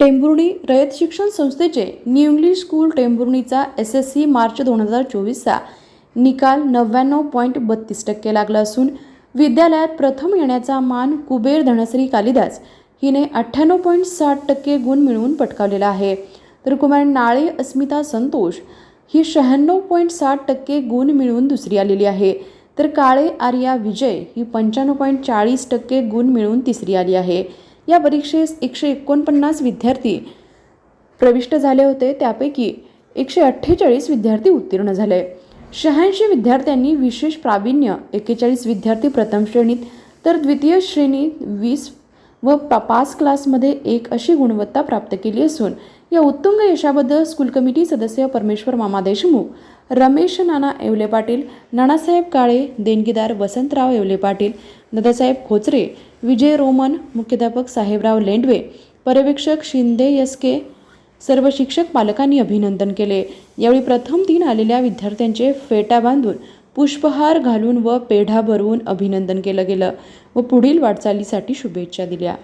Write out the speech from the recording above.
टेंभुर्णी रयत शिक्षण संस्थेचे new English school टेंभुर्णीचा S S C March दोन हजार चोवीसचा निकाल नव्याण्णव पॉईंट बत्तीस टक्के लागला असून विद्यालयात प्रथम येण्याचा मान कुबेर धनश्री कालिदास हिने अठ्ठ्याण्णव पॉईंट साठ टक्के गुण मिळवून पटकावलेला आहे. तर कुमार नाळे अस्मिता संतोष ही शहाण्णव पॉईंट साठ टक्के गुण मिळवून दुसरी आलेली आहे. तर काळे आर्या विजय ही पंच्याण्णव पॉईंट चाळीस टक्के गुण मिळवून तिसरी आली आहे. या परीक्षेस एकशे एकोणपन्नास विद्यार्थी प्रविष्ट झाले होते. त्यापैकी एकशे अठ्ठेचाळीस विद्यार्थी उत्तीर्ण झाले. शहाऐंशी विद्यार्थ्यांनी विशेष प्रावीण्य एक्केचाळीस विद्यार्थी प्रथम श्रेणीत तर द्वितीय श्रेणीत वीस व पाच क्लासमध्ये एक अशी गुणवत्ता प्राप्त केली असून या उत्तुंग यशाबद्दल स्कूल कमिटी सदस्य परमेश्वर मामा देशमुख रमेश नाना येवले पाटील नानासाहेब काळे देणगीदार वसंतराव येवले पाटील दादासाहेब खोचरे विजय रोमन मुख्याध्यापक साहेबराव लेंडवे पर्यवेक्षक शिंदे यसके सर्व शिक्षक पालकांनी अभिनंदन केले. यावेळी प्रथम तीन आलेल्या विद्यार्थ्यांचे फेटा बांधून पुष्पहार घालून व पेढा भरवून अभिनंदन केलं गेलं व पुढील वाटचालीसाठी शुभेच्छा दिल्या.